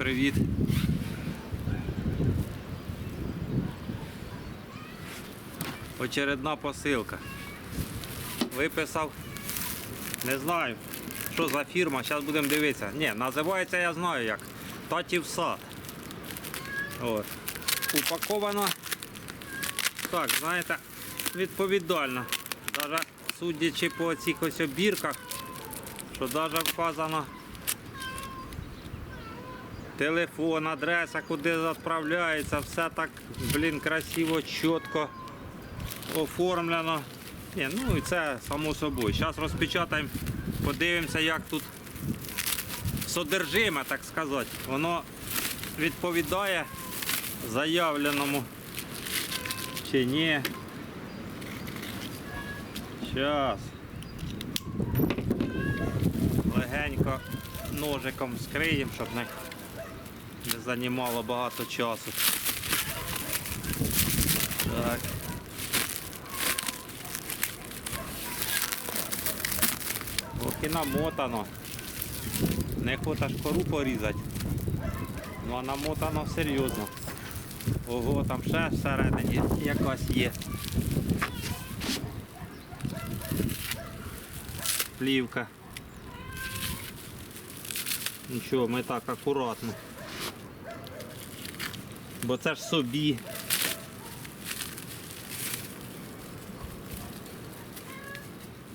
привіт. Очередна посилка. Виписав, не знаю, що за фірма, зараз будемо дивитися. Ні, називається я знаю як. Татів сад. От. Упаковано. Так, знаєте, відповідально. Даже судячи по цих ось обірках, що навіть вказано телефон, адреса, куди відправляється, все так, блін, красиво, чітко оформлено. Ні, ну і це само собою. Зараз розпечатаємо, подивимося, як тут содержиме, так сказати. Воно відповідає заявленому чи ні. Зараз. Легенько ножиком скриємо, щоб не, не займало багато часу. Так. Ох і намотано. Не хочеш кору порізати. Ну а намотано серйозно. Ого, там ще всередині якась є. Плівка. Нічого, ми так акуратно. Бо це ж собі.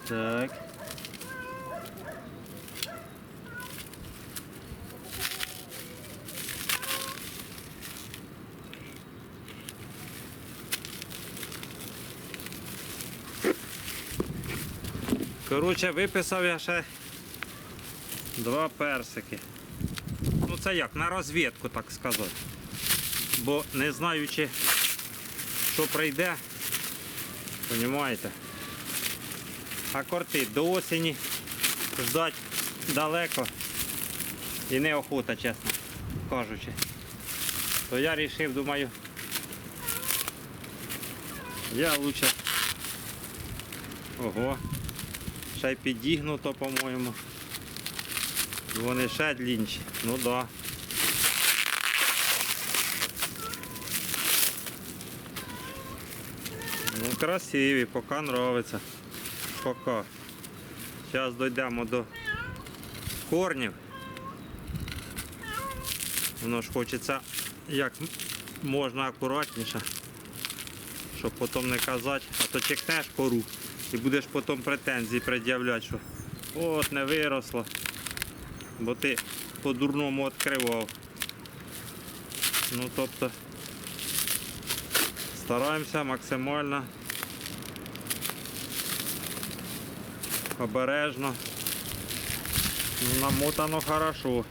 Так. Коротше, виписав я ще два персики. Ну це як, на розвідку, так сказати. Бо не знаючи, що прийде, розумієте? А корти до осені ждать далеко і неохота, чесно кажучи. То я вирішив, думаю, я лучше. Ого. Ще й підігнуто, по-моєму. Вони ще длінші. Ну да. Ну красиві, поки нравиться. Поки. Зараз дійдемо до корнів. Воно ж хочеться як можна акуратніше, щоб потім не казати, а то чекнеш кору і будеш потім претензії пред'являти, що от не виросло, бо ти по-дурному відкривав. Ну тобто стараємося максимально обережно. Намотано хорошо.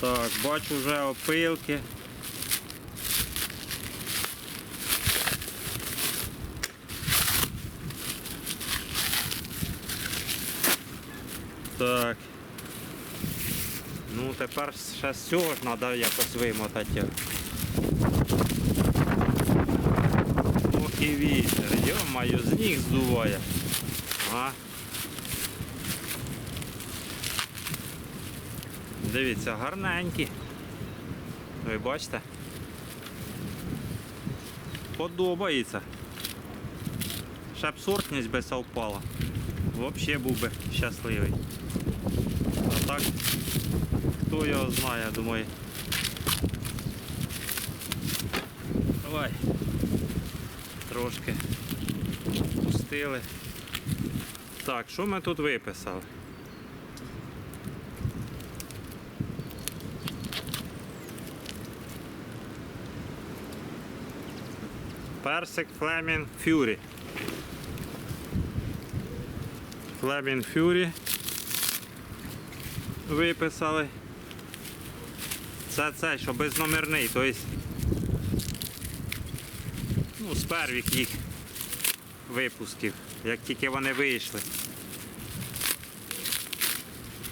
Так, бачу вже опилки. Так. Ну тепер ще з цього ж треба якось вимотати. Ох і вітер, йо-маю, з ніг здуває. А. Дивіться, гарненькі. Ви бачите? Подобається. Ще б сортність би совпала. Взагалі був би щасливий. А так, хто його знає, думаю. Давай. Трошки пустили. Так, що ми тут виписали? Персик Flaming Fury. Flaming Fury виписали. Це це, що безномерний, тобто ну, з первих їх випусків, як тільки вони вийшли.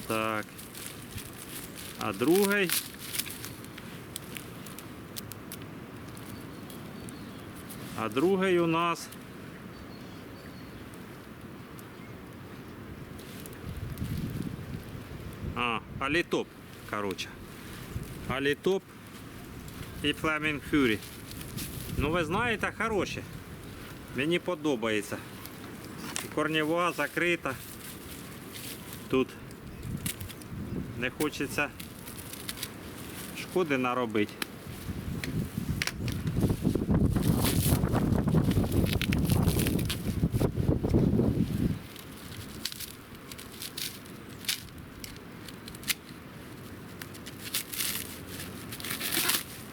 Так. А другий. А другий у нас А, алітоп, коротше. Алітоп і Flaming Fury. Ну ви знаєте, хороші. Мені подобається. Корнєва закрита. Тут не хочеться шкоди наробити.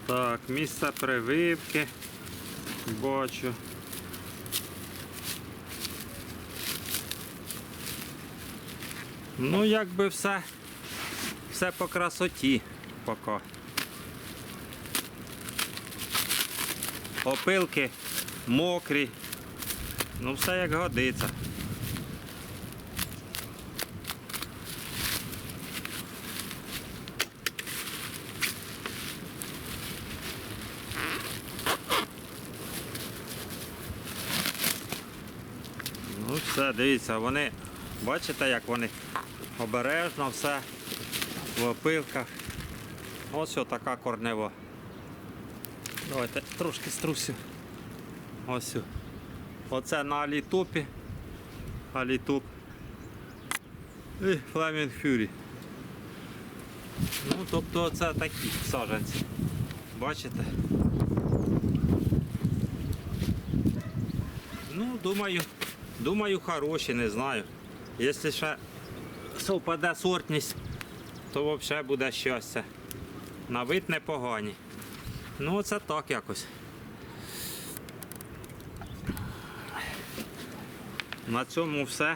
Так, місце прививки. Бачу. Ну, якби все, все по красоті поки. Опилки мокрі. Ну, все як годиться. Ну все, дивіться, вони, бачите, як вони обережно все в опилках. Ось така корнева. Давайте трошки струсю. Ось. Оце на алітопі. Алітоп. І Flaming Fury. Ну, тобто це такі саджанці. Бачите? Ну, думаю, думаю, хороші, не знаю. Якщо ще совпаде сортність, то взагалі буде щастя. На вид непогані. Ну, це так якось. На цьому все.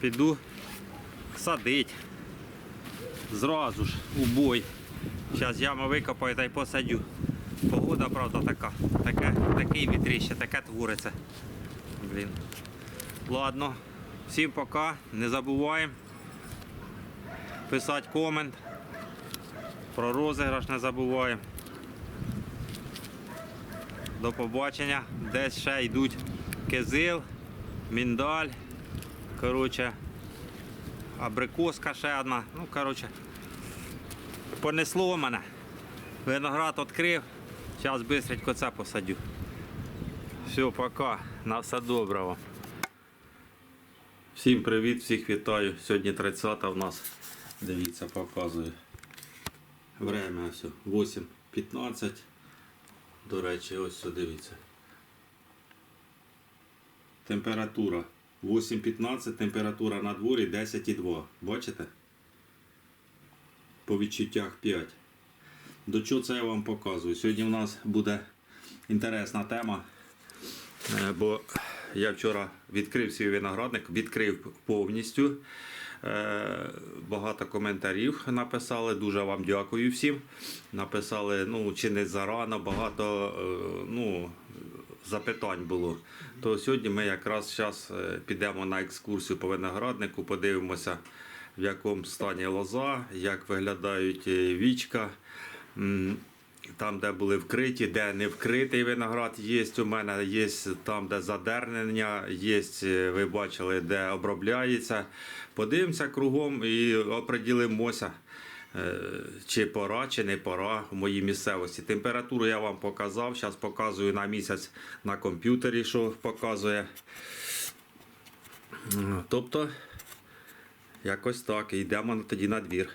Піду садить. Зразу ж у бой. Зараз яму викопаю та й посадю. Погода, правда, така. Таке, такий вітріще, таке твориться. Блін. Ладно. Всім пока. Не забуваємо писати комент. Про розіграш не забуваємо. До побачення. Десь ще йдуть кизил, міндаль. Коротше, абрикоска ще одна. Ну, коротше, понесло мене. Виноград відкрив. Зараз швидко це посадю. Все, пока. На все доброго. Всім привіт, всіх вітаю. Сьогодні 30 в нас. Дивіться, показую. Время все. 8.15. До речі, ось все дивіться. Температура 8.15, температура на дворі 10,2. Бачите? По відчуттях 5. До чого це я вам показую? Сьогодні в нас буде інтересна тема. Е, Бо я вчора відкрив свій виноградник, відкрив повністю. Е, Багато коментарів написали. Дуже вам дякую всім. Написали, ну чи не зарано, багато е, ну, запитань було. То сьогодні ми якраз зараз підемо на екскурсію по винограднику, подивимося, в якому стані лоза, як виглядають е, вічка. Там, де були вкриті, де не вкритий виноград є у мене, є там, де задернення, є, е, ви бачили, де обробляється. Подивимося кругом і оприділимося, е, чи пора, чи не пора в моїй місцевості. Температуру я вам показав, зараз показую на місяць на комп'ютері, що показує. Тобто, якось так, йдемо тоді на двір.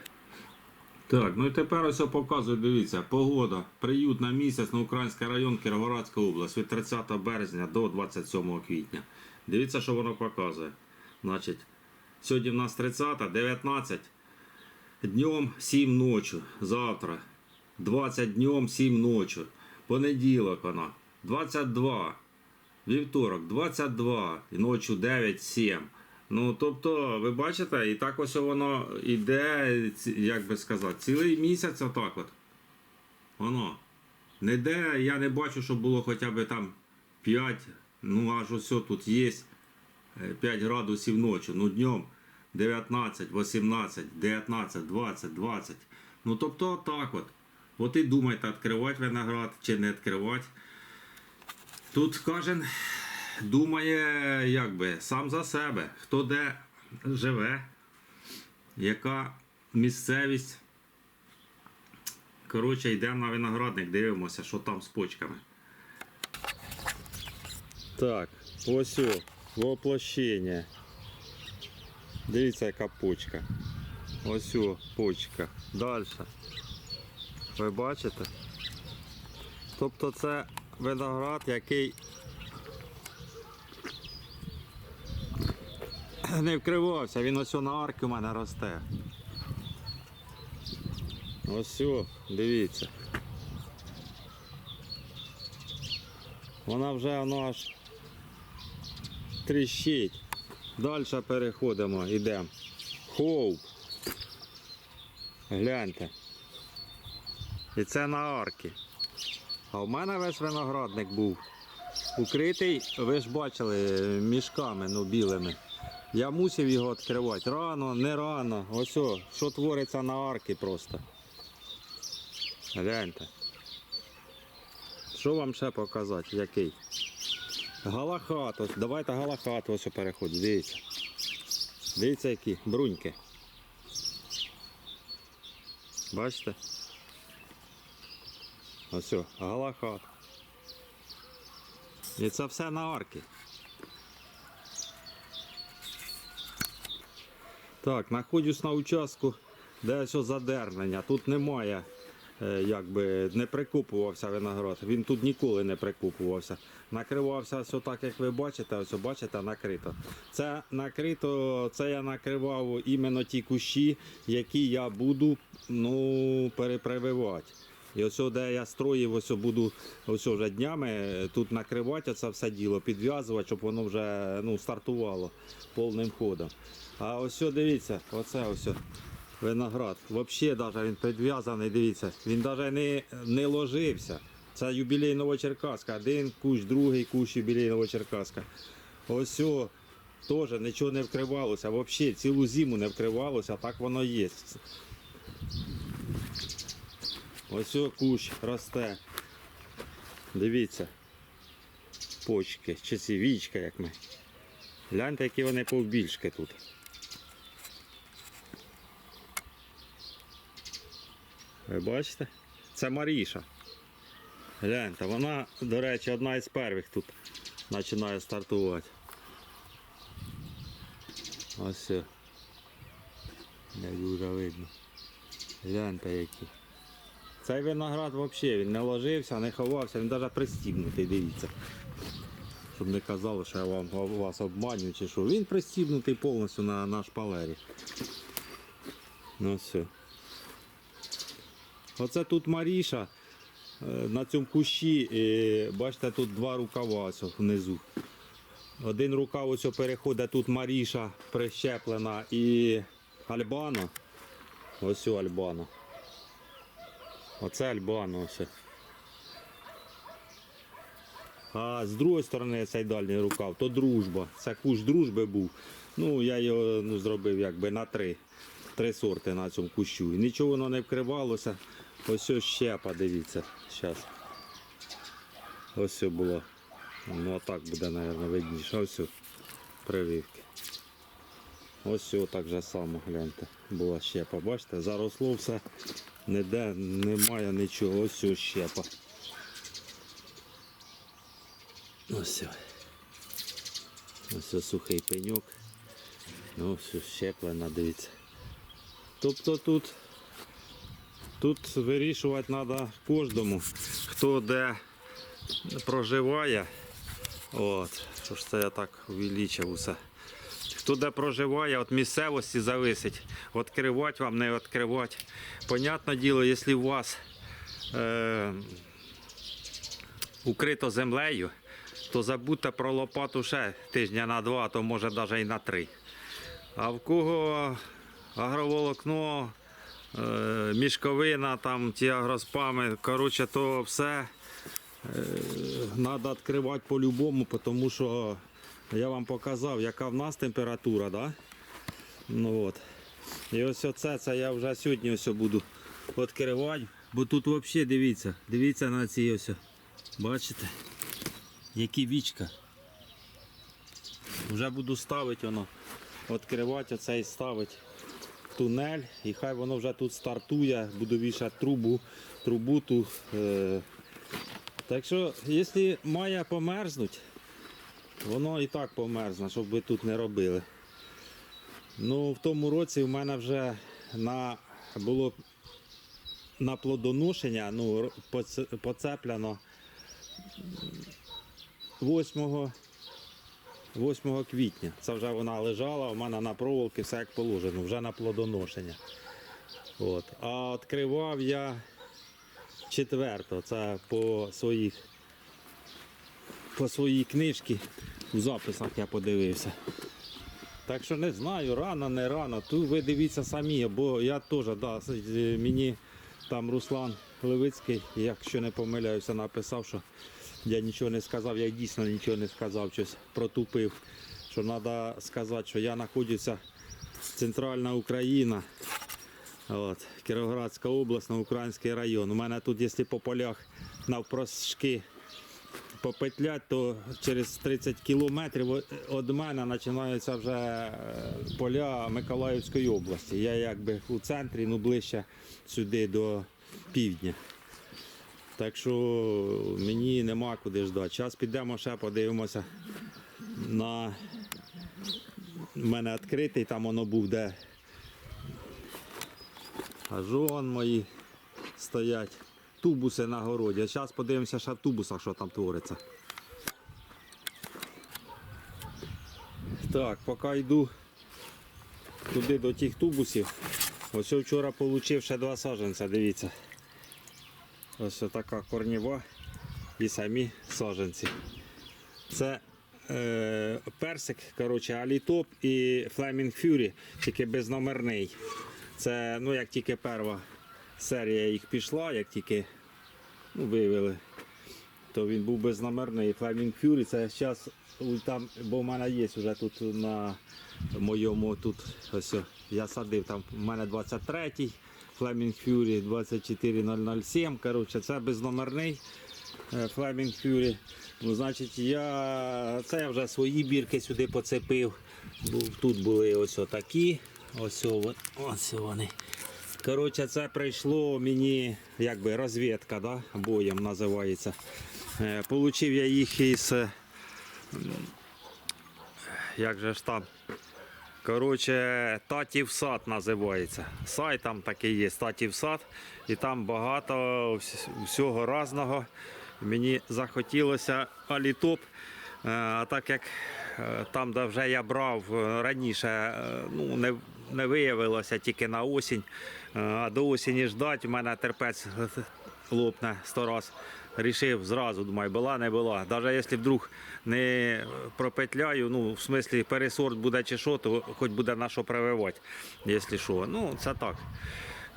Так, ну і тепер ось показую, дивіться, погода. Приют на місяць на Український район Кіровоградська область від 30 березня до 27 квітня. Дивіться, що воно показує. Значить, сьогодні в нас 30, 19, днем 7 ночі, завтра 20 днем 7 ночі, понеділок вона 22, вівторок 22, і ночі 9, 7. Ну, тобто, ви бачите, і так ось воно йде, як би сказати, цілий місяць отак от. Воно. Ніде я не бачу, щоб було хоча б там 5, ну аж ось тут є 5 градусів ночі. Ну днем 19, 18, 19, 20, 20. Ну тобто так от. От і думайте, відкривати виноград чи не відкривати. Тут кожен думає, як сам за себе, хто де живе, яка місцевість. Коротше, йдемо на виноградник, дивимося, що там з почками. Так, ось о, воплощення. Дивіться, яка почка. Ось о, почка. Далі. Ви бачите? Тобто це виноград, який не вкривався, він ось на арки у мене росте. Ось, о, дивіться. Вона вже воно аж тріщить. Далі переходимо, йдемо. Хоуп. Гляньте. І це на арки. А в мене весь виноградник був укритий, ви ж бачили, мішками ну, білими. Я мусив його відкривати. Рано, не рано. Ось, о, що твориться на арки просто. Гляньте. Що вам ще показати? Який? Галахат. Ось, давайте галахат ось переходить. Дивіться. Дивіться які. Бруньки. Бачите? Ось, галахат. І це все на арки. Так, знаходжусь на участку, де ось задернення. Тут немає, якби не прикупувався виноград. Він тут ніколи не прикупувався. Накривався ось так, як ви бачите, ось бачите, накрито. Це накрито, це я накривав іменно ті кущі, які я буду ну, перепрививати. І ось де я строїв, ось буду ось вже днями е, тут накривати це все діло, підв'язувати, щоб воно вже ну, стартувало повним ходом. А ось дивіться, оце ось виноград. Взагалі навіть він підв'язаний, дивіться, він навіть не, не ложився. Це юбілей Новочеркаська. Один кущ, другий кущ юбілей Новочеркаська. Ось теж нічого не вкривалося, взагалі цілу зиму не вкривалося, так воно є. Ось кущ росте. Дивіться. Почки, чи ці вічка, як ми. Гляньте, які вони повбільшки тут. Ви бачите? Це Маріша. Гляньте, вона, до речі, одна із перших тут починає стартувати. Ось. Не дуже видно. Гляньте які. Цей виноград взагалі він не ложився, не ховався, він навіть пристібнутий, дивіться. Щоб не казали, що я вам вас обманюю чи що. Він пристібнутий повністю на, на шпалері. Ну все. Оце тут Маріша е, на цьому кущі. Бачите, тут два рукава внизу. Один рукав ось переходить, тут Маріша прищеплена і Альбано. Ось о Альбано. Оце Альбано ось. А з другої сторони цей дальній рукав, то дружба. Це куш дружби був. Ну, я його ну, зробив якби на три. Три сорти на цьому кущу. І нічого воно не вкривалося. Ось щепа, дивіться. Зараз. Ось було. Ну а так буде, мабуть, видніше. Ось. Прививки. Ось так же само, гляньте. Була щепа. Бачите, заросло все. Ніде немає нічого. Ось щепа. Ось. Ось сухий пеньок. Все щеплено, дивіться. Тобто тут, тут вирішувати треба кожному, хто де проживає. От, що ж це я так увеличив усе. Хто де проживає, від місцевості зависить. Відкривати вам, не відкривати. Понятне діло, якщо у вас е, укрито землею, то забудьте про лопату ще тижня на два, а то може навіть і на три. А в кого агроволокно, мішковина, там ті агроспами, коротше, то все треба відкривати по-любому, тому що я вам показав, яка в нас температура, да? Ну, от. І ось оце це я вже сьогодні ось буду відкривати, бо тут взагалі дивіться, дивіться на ці ось. Бачите? Які вічка. Вже буду ставити воно, відкривати оце і ставити. Тунель, і хай воно вже тут стартує, буду вішати трубу, трубу ту. Е, так що, якщо має померзнуть, воно і так померзне, щоб ви тут не робили. Ну, в тому році в мене вже на, було на плодоношення, ну, поцеплено 8, 8 квітня. Це вже вона лежала у мене на проволоки, все як положено, вже на плодоношення. От. А відкривав я 4, це по своїх по своїй книжці у записах я подивився. Так що не знаю, рано, не рано. Тут ви дивіться самі, бо я теж, да, мені там Руслан Левицький, якщо не помиляюся, написав, що я нічого не сказав, я дійсно нічого не сказав, щось протупив. Що треба сказати, що я знаходжуся центральна Україна, от, Кіровоградська область, Український район. У мене тут, якщо по полях навпрошки попетлять, то через 30 кілометрів від мене починаються вже е, поля Миколаївської області. Я якби у центрі, ну ближче сюди до півдня. Так що мені нема куди ждати. Зараз підемо ще подивимося на У мене відкритий, там воно був де ажон мої стоять. Тубуси на городі. Зараз подивимося ще в тубусах, що там твориться. Так, поки йду туди до тих тубусів. Ось вчора отримав ще два саджанця, дивіться. Ось така корніва і самі саджанці. Це е, персик, коротше, алітоп і Flaming Fury, тільки безномерний. Це ну, як тільки перша серія їх пішла, як тільки ну, вивели, то він був безномерний. Flaming Fury це зараз там, бо в мене є вже тут на моєму тут ось я садив там. У мене 23-й Flaming Fury 24007. Коротше, це безномерний е, Flaming Fury. Ну, значить, я це я вже свої бірки сюди поцепив. Тут були ось такі. Ось, ось вони. Коротше, це прийшло мені якби розвідка, да? боєм називається. Е, Получив я їх із. Як же ж там? Коротше, Татів сад називається. Сайт там такий є, Татів сад. І там багато всього різного. Мені захотілося алітоп. Е, А так як е, там, де вже я брав е, раніше, ну, не, не виявилося тільки на осінь. А до осені ждать, у мене терпець лопне сто раз. Рішив зразу, думаю, була, не була. Навіть якщо вдруг не пропетляю, ну, в смислі пересорт буде чи що, то хоч буде на що прививати, якщо що. Ну, це так.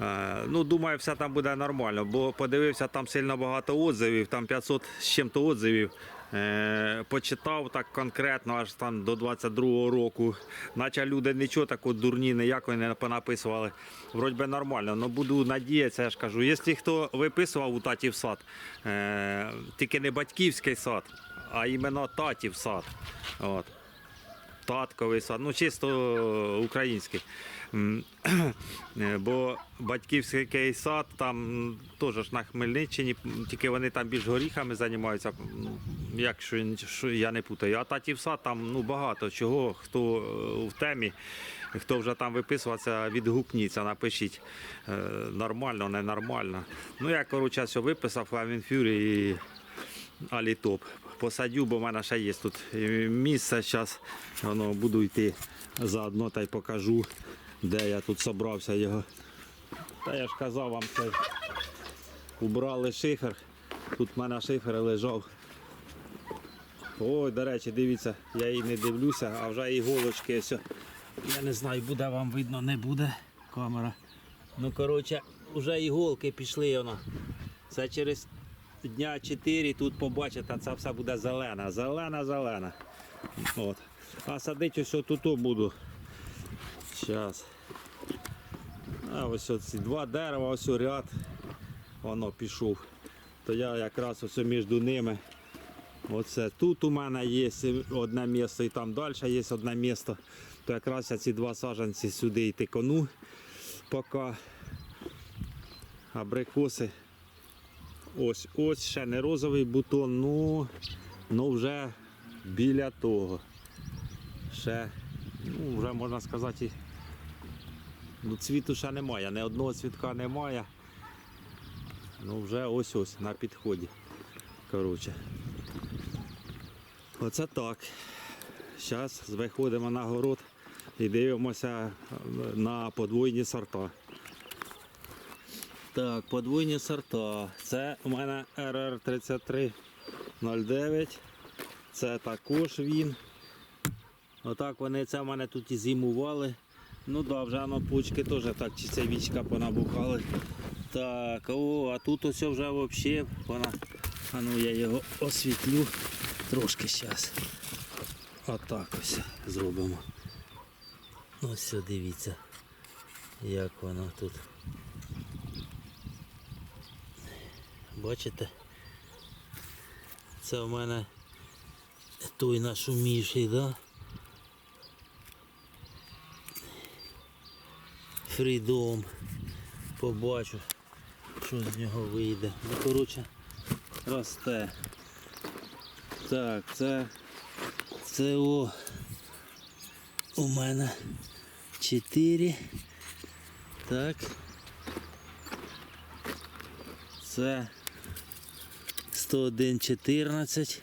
Е, Ну, думаю, все там буде нормально, бо подивився, там сильно багато отзивів, там 500 з чим-то отзивів. Е, почитав так конкретно аж там до 22-го року. Наче люди нічого такого дурні ніякої не понаписували. Вроді би нормально. але буду надіятися, я ж кажу. Якщо хто виписував у татів сад, е, тільки не батьківський сад, а іменно татів сад. От татковий сад, ну чисто український. Е, Бо батьківський сад там теж на Хмельниччині, тільки вони там більш горіхами займаються, якщо що я не путаю. А татів сад там ну, багато чого, хто е, в темі. Хто вже там виписувався, відгукніться, напишіть е, нормально, ненормально. Ну я коротше все виписав Flaming Fury і Алітоп. Посадю, бо в мене ще є тут місце зараз. Воно буду йти заодно та й покажу, де я тут собрався його. Та я ж казав вам, це убрали шифер. Тут в мене шифер лежав. Ой, до речі, дивіться, я її не дивлюся, а вже іголочки ось. Я не знаю, буде вам видно, не буде камера. Ну, коротше, вже іголки пішли воно. Це через дня 4 тут побачите, це все буде зелена. Зелена, зелена. От. А садити ось тут буду. Зараз. А ось ці два дерева, ось ряд. Воно пішов. То я якраз ось між ними. Оце тут у мене є одне місце і там далі є одне місце. то якраз я ці два саджанці сюди і тикону поки абрикоси. Ось ось ще не розовий бутон, ну, ну вже біля того. Ще, ну, вже можна сказати, ну, цвіту ще немає, ні одного цвітка немає. Ну вже ось ось на підході. Коротше. Оце так. Зараз виходимо на город і дивимося е, на подвойні сорта. Так, подвойні сорта. Це у мене РР 3309. Це також він. Отак вони це в мене тут і зимували. Ну да, вже воно пучки теж так чи це вічка понабухали. Так, о, а тут ось вже взагалі вона. А ну я його освітлю трошки зараз. Отак ось зробимо. Ось все, дивіться, як воно тут. Бачите? Це в мене той нашуміший, да? Фрідом. Побачу, що з нього вийде. Ну, коротше, росте. Так, це, це о, у мене 4. Так. Це 101.14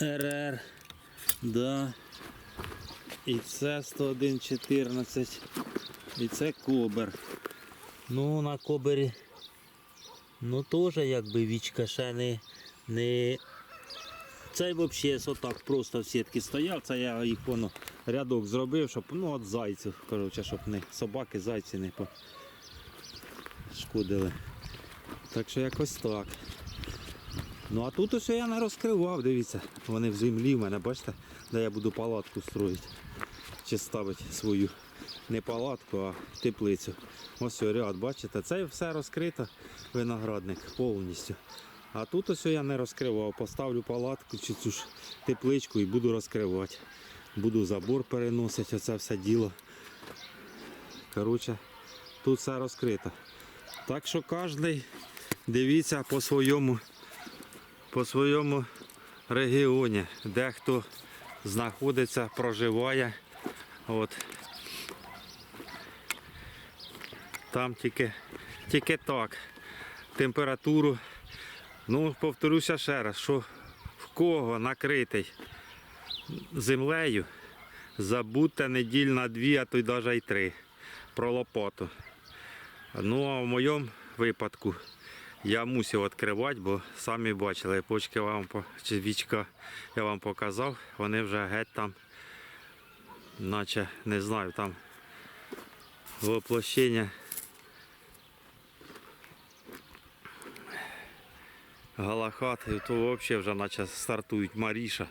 РР. Да. І це 101.14. І це кобер. Ну, на кобері. Ну теж якби вічка ще не. не... Цей взагалі отак просто в сітки стояв, це я їх воно рядок зробив, щоб ну от зайців, коротше, щоб не собаки, зайці не пошкодили. Так що якось так. Ну а тут ось я не розкривав, дивіться, вони в землі в мене, бачите, де я буду палатку строїти. Чи ставити свою не палатку, а теплицю. Ось ряд, бачите, це все розкрито, виноградник повністю. А тут ось я не розкривав. Поставлю палатку чи цю ж тепличку і буду розкривати. Буду забор переносити, оце все діло. Коротше, тут все розкрито. Так що кожен дивіться по своєму, по своєму регіоні, де хто знаходиться, проживає. От. Там тільки, тільки так. Температуру. Ну, повторюся ще раз, що в кого накритий землею, забудьте неділь на дві, а то й навіть й три про лопату. Ну а в моєму випадку я мусив відкривати, бо самі бачили, почки вам чи вічка я вам показав, вони вже геть там, наче не знаю, там воплощення Галахат, то взагалі вже наче стартують Маріша.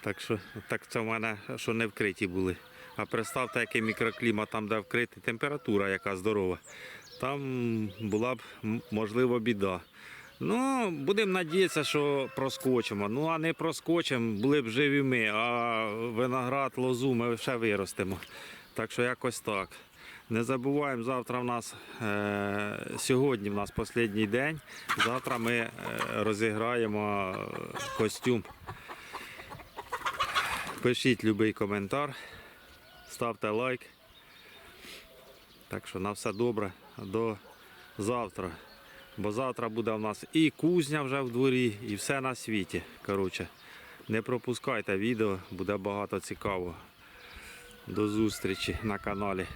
Так що так це в мене що не вкриті були. А представте, який мікроклімат там, де вкритий, температура яка здорова. Там була б можливо біда. Ну, будемо надіятися, що проскочимо. Ну, а не проскочимо, були б живі ми, а виноград, лозу ми ще виростемо. Так що якось так. Не забуваємо, завтра в нас е, сьогодні в нас останній день. Завтра ми е, розіграємо костюм. Пишіть будь-який коментар, ставте лайк. Так що на все добре. До завтра. Бо завтра буде у нас і кузня вже в дворі, і все на світі. Коротше, не пропускайте відео, буде багато цікавого. До зустрічі на каналі.